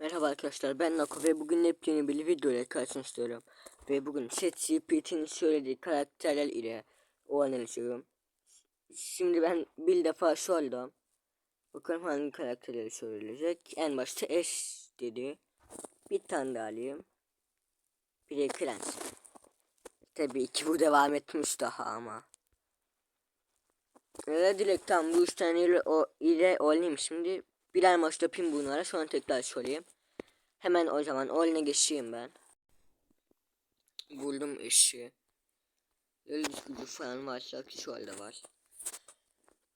Merhaba arkadaşlar ben Nako ve bugün yepyeni bir video ile karşınızdayım. Ve bugün ChatGPT'nin söylediği karakterler ile o analiziyorum. Şimdi ben bir defa sordum. Bakalım hangi karakterleri söyleyecek. En başta Ash dedi. Bir tane daha alayım. Bir de Clancy. Tabii ki bu devam etmiş daha ama. Öyle direkt tam bu üç tane ile, o, ile oynayayım şimdi. Birer maç yapayım bunlara sonra tekrar sorayım. Hemen o zaman oyuna geçeyim ben. Buldum eşi. Yıldız gücü falan varsa ki şu halde var.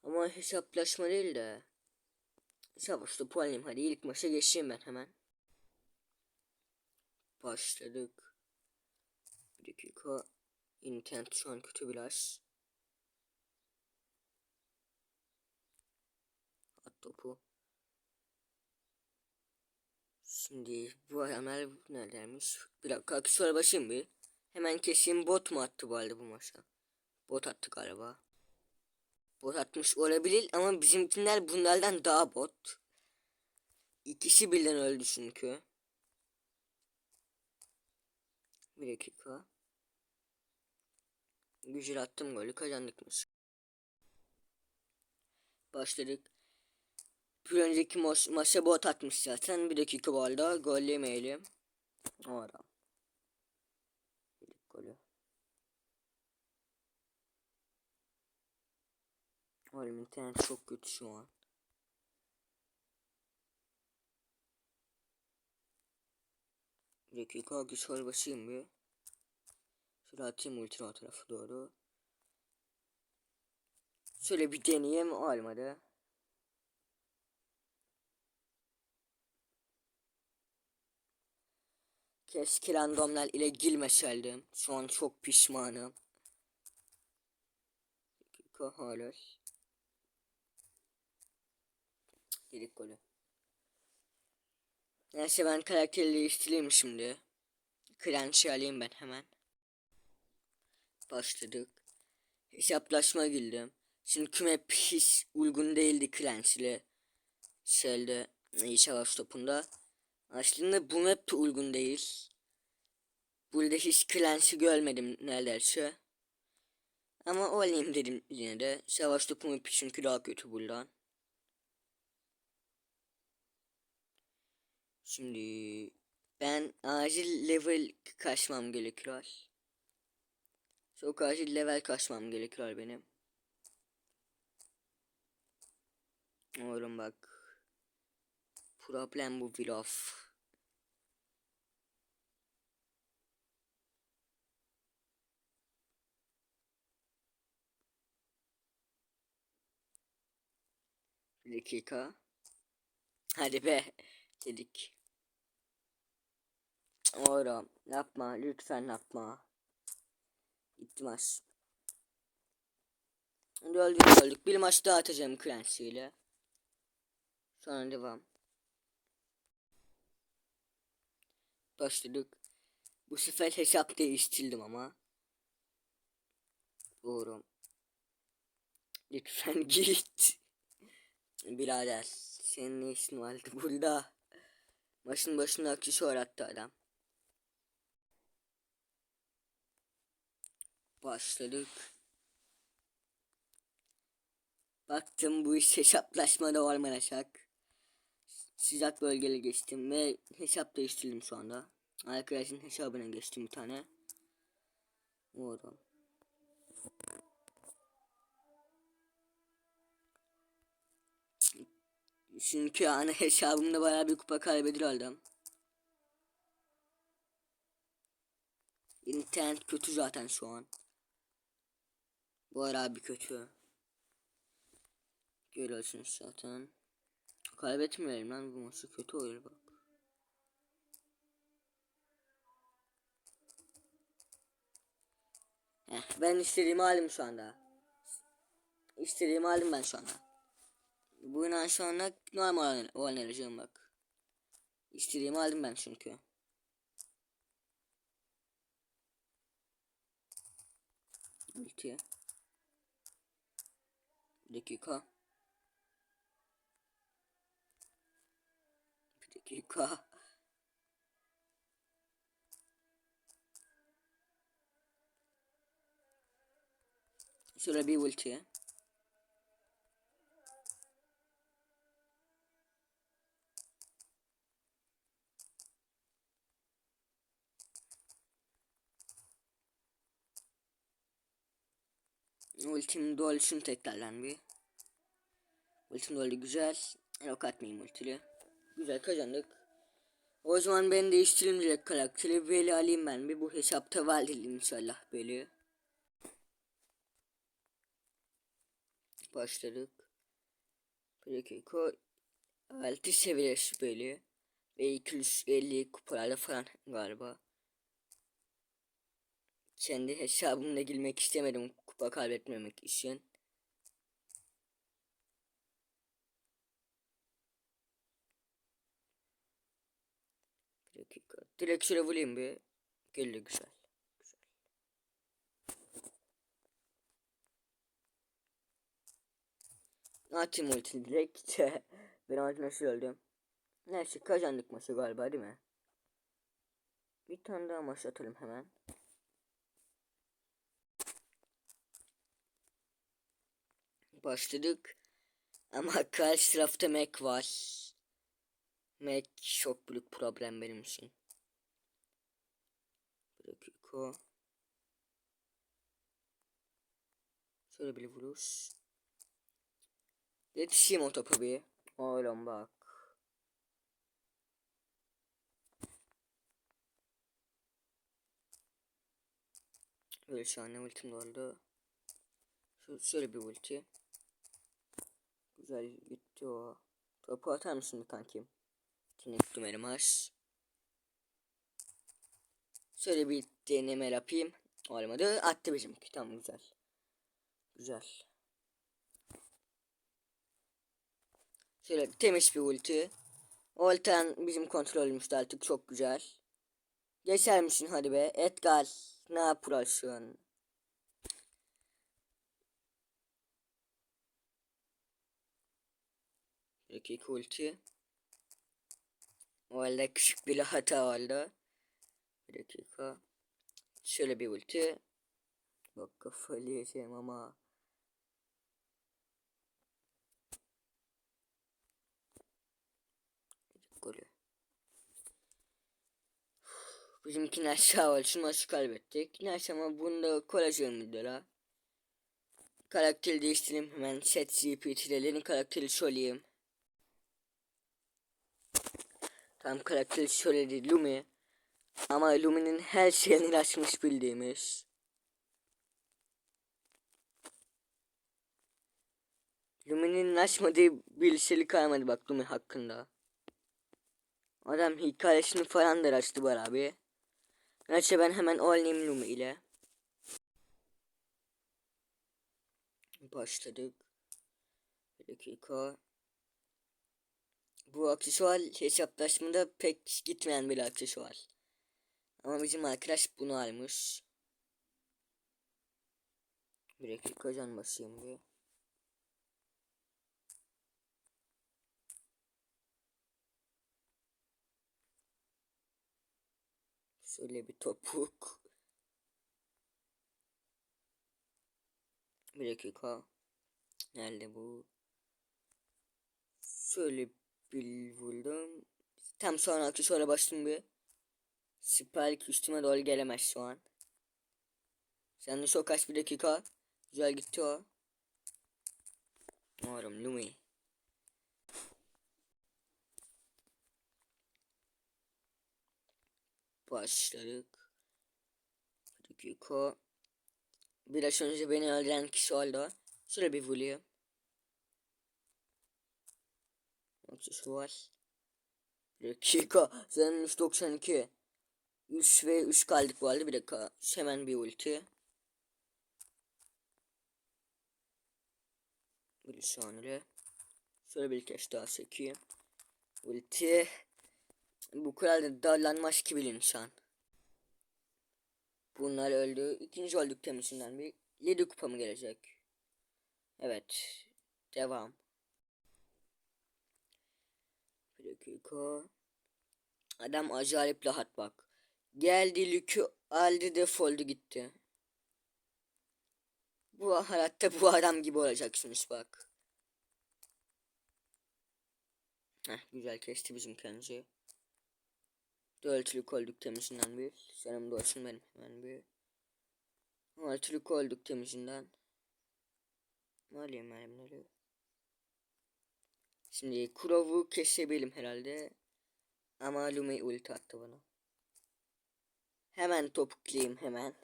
Ama hesaplaşma değil de. Savaş topu alayım hadi ilk maça geçeyim ben hemen. Başladık. Bir dakika. Intent şu an kötü biraz. At topu. Şimdi bu adamlar neredeymiş? Bir dakika aksesuara başlayayım bir. Hemen keseyim bot mu attı bu halde bu maça? Bot attı galiba. Bot atmış olabilir ama bizimkiler bunlardan daha bot. İkisi birden öldü çünkü. Bir dakika. Gücür attım golü kazandıkmış. Başladık. Bir önceki maç, maça bot atmış zaten. Bir dakika bu arada gol yemeyelim. O adam. Golü. Oğlum internet çok kötü şu an. Bir dakika güçler basayım bir. Şöyle atayım ultra o tarafa doğru. Şöyle bir deneyeyim olmadı. Keşke randomlar ile girmeseydim. Şu an çok pişmanım. Hala. Yedik golü. Neyse ben karakteri değiştireyim şimdi. Clancy alayım ben hemen. Başladık. Hesaplaşma girdim. Çünkü map hiç uygun değildi Clancy ile. Şeyde, iyi savaş topunda. Aslında bu map de uygun değil. Burada hiç Clancy görmedim neredeyse. Ama olayım dedim yine de. Savaş topu mapi çünkü daha kötü buradan. Şimdi ben acil level kaçmam gerekiyor. Çok acil level kaçmam gerekiyor benim. Oğlum bak. Problem bu vlog. Bir dakika. Hadi be. Dedik. Oğlum yapma lütfen yapma. Maç. Öldük öldük. Bir maç daha atacağım Clancy ile. Sonra devam. Başladık. Bu sefer hesap değiştirdim ama. Doğru. Lütfen git. Birader senin ne işin vardı burada? Başın başına aksesuar attı adam. Başladık. Baktım bu iş hesaplaşmada olmayacak. Sıcak bölgeli geçtim ve hesap değiştirdim şu anda. Arkadaşın hesabına geçtim bir tane. Oradan. Çünkü ana hesabımda bayağı bir kupa kaybediyor aldım. İnternet kötü zaten şu an. Bu ara bir kötü. Görüyorsunuz zaten. Kaybetmeyelim lan bu maçı kötü olur bak. Heh, ben istediğimi aldım şu anda. İstediğimi aldım ben şu anda. Bugün şu anda normal oynayacağım bak. İstediğimi aldım ben çünkü. Ulti. Dakika. Bir dakika. Şöyle bir ulti. Ultim dolsun tekrardan bir. Ultim doldu güzel. Yok atmayayım ultili. Güzel kazandık. O zaman ben değiştireyim direkt karakteri. Veli alayım ben bir. Bu hesapta valideyim inşallah böyle. Başladık. Dakika. 6 seviye böyle. Ve 250 kupalarla falan galiba. Kendi hesabımda girmek istemedim kupa kaybetmemek için. Bir dakika. Direkt şöyle vurayım bir. Geldi güzel. Güzel. Atayım ultini direkt. ben altına nasıl öldüm. Neyse kazandık maçı galiba değil mi? Bir tane daha maç atalım hemen. Başladık. Ama karşı tarafta Mac var. Mac çok büyük problem benim için. Bir dakika. Şöyle bir vuruş. Yetişeyim o topa bir. Oğlum bak. Böyle şu an ultim oldu. Şöyle bir ulti. Güzel gitti o. Topu atar mısın bir kankim? Tinektum elmas. Şöyle bir deneme yapayım. Olmadı. Attı bizimki. Tamam güzel. Güzel. Şöyle temiz bir ulti. Oltan bizim kontrolümüzde artık çok güzel. Geçer misin hadi be. Edgar. Ne yapıyorsun? Dakika ulti. O halde küçük bir hata oldu. Bir dakika. Şöyle bir ulti. Bak kafayı yiyeceğim ama. Golü. Bizimkini aşağı olsun maçı kaybettik. Neyse ama bunda kolajım videoda. Karakter değiştireyim hemen. Set GPT'lerin karakteri söyleyeyim. Tam karakteri söyledi Lumi. Ama Lumi'nin her şeyini açmış bildiğimiz. Lumi'nin açmadığı bir şey kalmadı bak Lumi hakkında. Adam hikayesini falan da açtı var abi. Neyse ben hemen oynayayım Lumi ile. Başladık. Bir dakika. Bu aksesuar hesaplaşmada pek gitmeyen bir aksesuar. Ama bizim arkadaş bunu almış. Bir dakika can basayım bir. Şöyle bir topuk. Bir dakika. Nerede bu? Şöyle bir vurdum. Tam sonra sonra bastım bir. Spike üstüme doğru gelemez şu an. De çok kaç bir dakika. Güzel gitti o. Umarım Lumi. Başladık. Bir dakika. Biraz önce beni öldüren kişi oldu. Şöyle bir vuruyor. Aksesuar. Bir dakika. Senin 392. 3 ve 3 kaldık bu halde. Bir dakika. Hemen bir ulti. Bir saniye. Şöyle bir kez daha çekeyim. Ulti. Bu kadar da darlanmaz ki bir insan. Bunlar öldü. İkinci olduk temisinden bir 7 kupa mı gelecek? Evet. Devam. Dakika. Adam acayip rahat bak. Geldi lükü aldı defoldu gitti. Bu hayatta bu adam gibi olacaksınız bak. Heh, güzel kesti bizim kendisi. Dörtlük olduk temizinden bir. Da olsun benim hemen bir. Altılık olduk temizinden. Ne alayım mermileri? Şimdi Kurov'u kesebilirim herhalde. Ama Lume ulti attı bana. Hemen topuklayayım hemen.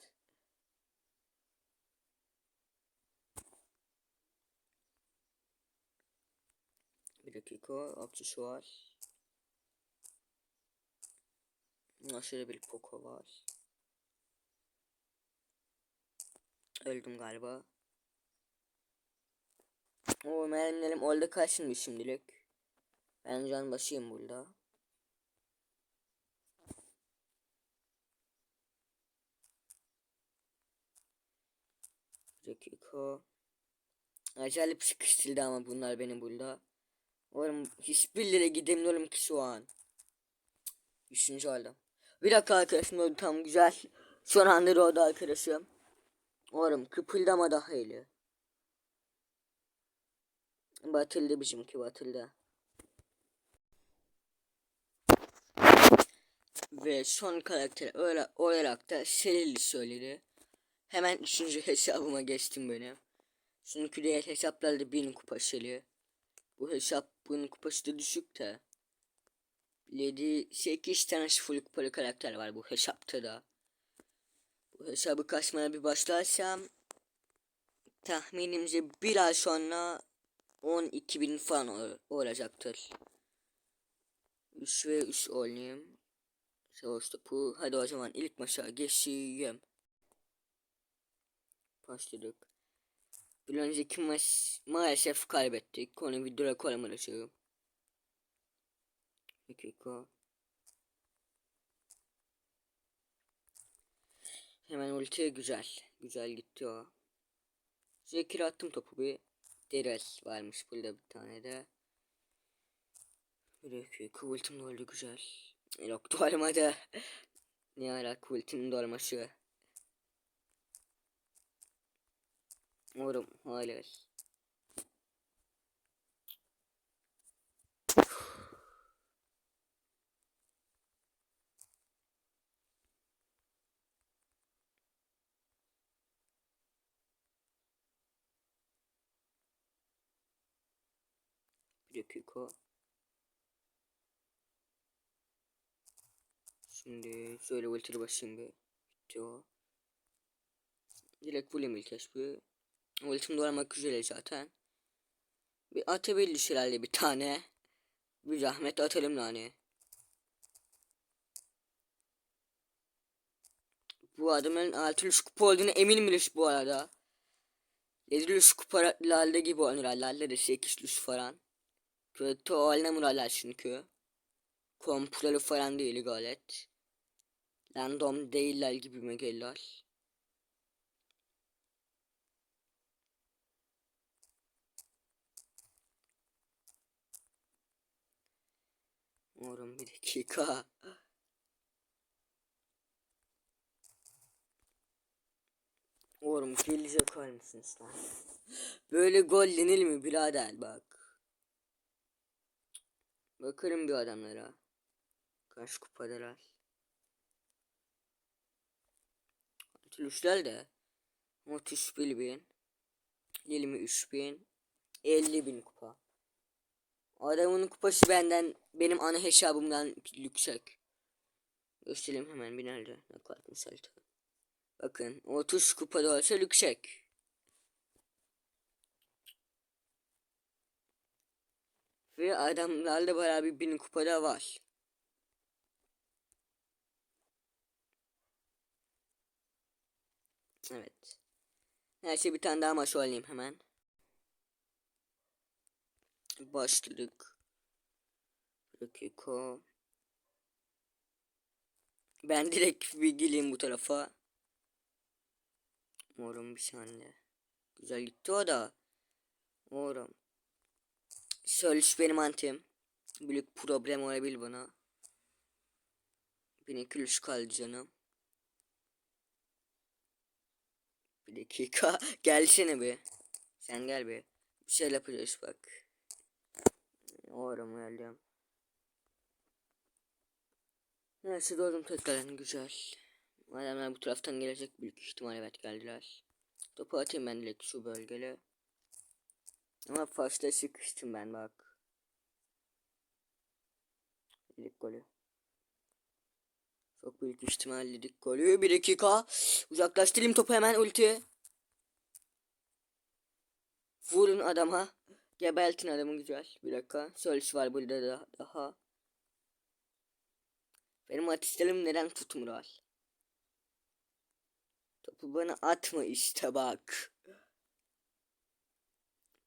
Bir dakika aksesuar. Aşırı bir Poco var. Öldüm galiba. O mermilerim orada kaçmış şimdilik. Ben can basayım burada. Dakika. Acayip sıkıştırdı ama bunlar benim burada. Oğlum hiçbirlere gidemiyorum ki şu an. Üçüncü aldım. Bir dakika arkadaşım oldu tam güzel. Son anda oldu arkadaşım. Oğlum kıpıldama daha iyi. Batıldı bizimki batıldı. Ve son karakter öyle olarak da Selili söyledi. Hemen üçüncü hesabıma geçtim benim. Çünkü diğer hesaplarda bin kupa Seli. Bu hesap bunun kupası da düşük de. Lady 8 tane full kupalı karakter var bu hesapta da. Bu hesabı kasmaya bir başlarsam tahminimce bir ay sonra 12 bin falan ol olacaktır. 3 ve 3 oynayayım. Savaş topu. Hadi o zaman ilk maça geçeyim. Başladık. Bir önceki maç maalesef kaybettik. Onu videoya koymayı açıyorum. Dakika. Hemen ultiye güzel. Güzel gitti o. Zekir attım topu bir. Deres varmış burada bir tane de. Bir dakika ultim doldu güzel. Yok dolmadı. ne ara ultimin dolması. Umarım hala. Bir dakika. Şimdi şöyle ultiyle başlayayım bir. Bitti o. Direkt bulayım ilk keşfi. Ultim doğramak üzere zaten. Bir atabildi herhalde bir tane. Bir zahmet atalım yani. Bu adamın 600 kupa olduğunu emin miyiz bu arada? 700 kupalarla gibi oynuyorlar. Lalde de 800 falan. Kötü oynamıyorlar çünkü. Komploları falan değil gayet. Random değiller gibi mi geliyor? Umarım bir dakika. Umarım gelecek mısınız lan? Böyle gol denir mi birader bak. Bakarım bir adamlara. Kaç kupadalar. Atılışlar da. 31 bin. 23 bin. 50 bin kupa. Adamın kupası benden benim ana hesabımdan yüksek. Göstereyim hemen. Ne kadar misal Bakın 30 kupada olsa yüksek. Ve adamlarla bayağı bir bin kupada var. Evet. Her şey bir tane daha maç oynayayım hemen. Başladık. Bir dakika. Ben direkt bir geleyim bu tarafa. Morum bir saniye. Güzel gitti o da. Morum. Söyleş benim antim. Büyük problem olabilir bana. 1200 kaldı canım. Bir dakika. Gelsene bir. Sen gel bir. Bir şey yapacağız bak. Oğlum geldim. Neyse doğdum tekrardan güzel. Adamlar bu taraftan gelecek büyük ihtimal evet geldiler. Topu atayım ben direkt şu bölgele. Ama fazla sıkıştım ben bak. İlk golü. Çok büyük ihtimalle dik golü. Bir dakika. Uzaklaştırayım topu hemen ulti. Vurun adama. Gebeltin adamı güzel. Bir dakika. Söylüş var burada da daha. Benim atışlarım neden tutmuyor? Topu bana atma işte bak.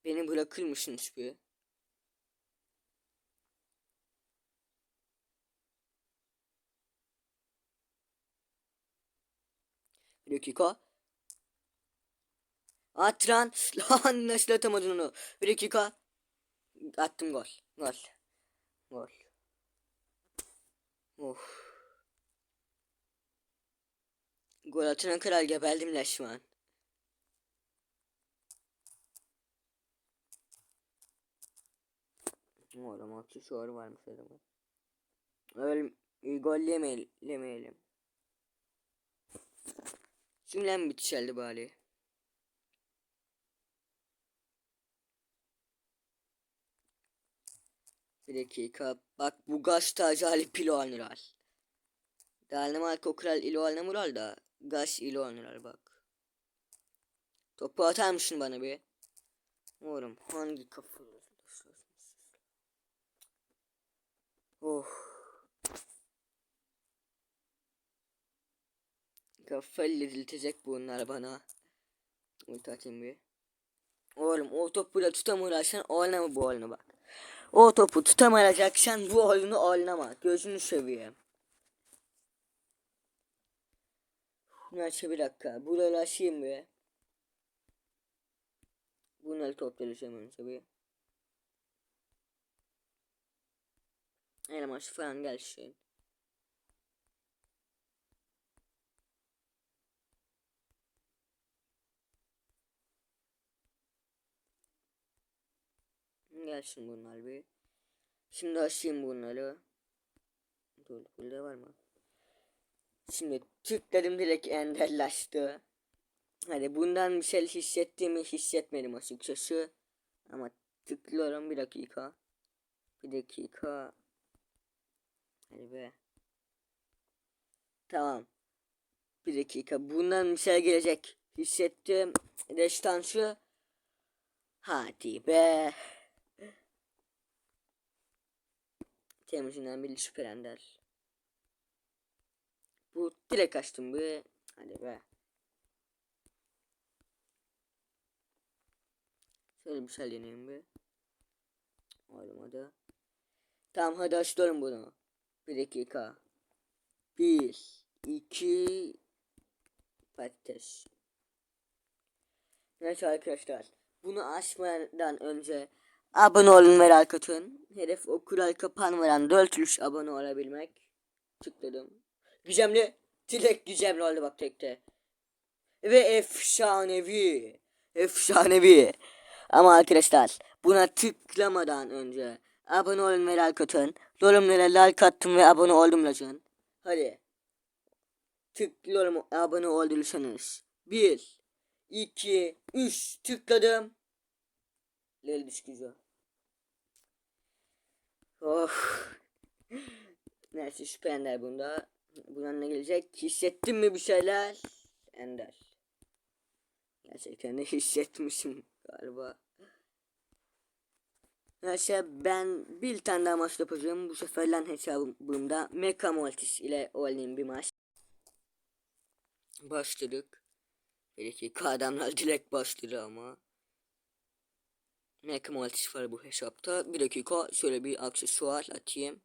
Beni bırakır mısınız bir? Bir dakika. At lan. Lan nasıl atamadın onu? Bir dakika. Attım gol. Gol. Gol. Of. Gol atana kadar gebeldim la şu an. Oğlum aksesuar varmış adamın. Öyle gol yemeyelim. yemeyelim. Şimdiden bitişeldi bari. Bir dakika. Bak bu gaz tacı Ali pilo alnıral. Danimarka okral ilo alnıral da gaz ilo alnıral bak. Topu atar mısın bana bir? Oğlum hangi kafalı? Oh. Kafayla diriltecek bunlar bana. Ulti atayım bir. Oğlum o topu da tutamıyorsan oynama bu oyunu bak. O topu tutamayacaksan bu oyunu oynama. Gözünü seveyim. Neyse bir dakika. Buraları açayım bir. Bunları toplayacağım önce bir. Elmas falan gelsin. Gelsin bunlar bir. Şimdi açayım bunları. Dur burada var mı? Şimdi tıkladım direkt enderlaştı. Hadi bundan bir şey hissettiğimi hissetmedim açıkçası. Ama tıklıyorum bir dakika. Bir dakika. Hadi be. Tamam. Bir dakika. Bundan şey gelecek. Hissettim. Destansı. Hadi be. Temizliğinden bir şüphelender. Bu direkt açtım be. Hadi be. Şöyle bir şey deneyeyim be. Olmadı. Tamam hadi açıyorum bunu. Bir dakika. Bir, iki, patates. Neyse arkadaşlar. Bunu açmadan önce abone olun ve like atın. Hedef o kural kapanmadan 400 abone olabilmek. Tıkladım. Gizemli. Dilek gizemli oldu bak tekte. Ve efsanevi. Efsanevi. Ama arkadaşlar buna tıklamadan önce abone olun ve like atın. Yorumlara like attım ve abone oldum yazın. Hadi. Tıklıyorum abone olduysanız. 1 2 3 tıkladım. Lel düşkücü. Oh. Neyse şüphe ender bunda. Bundan ne gelecek? Hissettin mi bir şeyler? Ender. Gerçekten de hissetmişim galiba. Neyse ben bir tane daha maç yapacağım. Bu sefer lan hesabımda Mecha Mortis ile oynayayım bir maç. Başladık. Bir dakika adamlar direkt başladı ama. Mecha Mortis var bu hesapta. Bir dakika şöyle bir aksesuar atayım.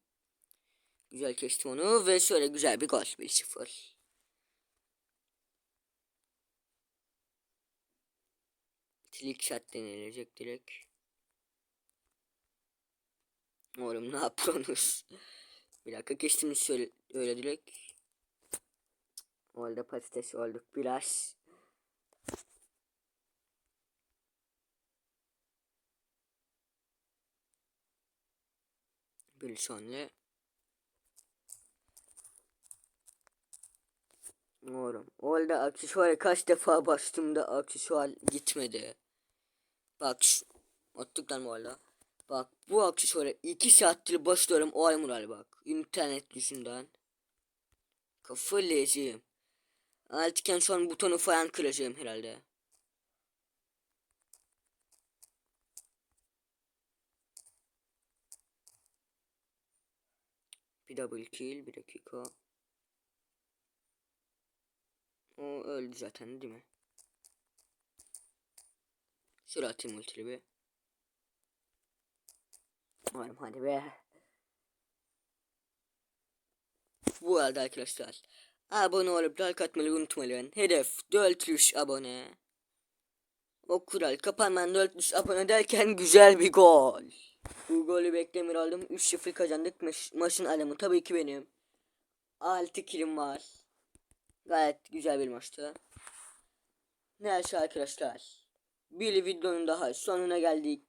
Güzel kestim onu ve şöyle güzel bir gol 1-0. Trick shot denilecek direkt. Oğlum ne yapıyorsunuz? bir dakika geçtim şöyle öyle direkt. Oldu patates olduk biraz. Bir sonra Oğlum orada aksesuar kaç defa bastım da aksesuar gitmedi. Bak attıktan mı orada? Bak bu aksesuara 2 saattir basıyorum o moral bak. İnternet yüzünden. Kafayı Artık en son butonu falan kıracağım herhalde. Bir double kill bir dakika. O öldü zaten değil mi? Şöyle atayım ultili bir. Umarım hadi be. Bu arada arkadaşlar. Abone olup like atmayı unutmayın. Hedef 400 abone. O kural kapanmadan 400 abone derken güzel bir gol. Bu golü beklemir aldım. 3-0 kazandık. Maç, maçın adamı tabii ki benim. 6 kilim var. Gayet güzel bir maçtı. Neyse arkadaşlar. Bir videonun daha sonuna geldik.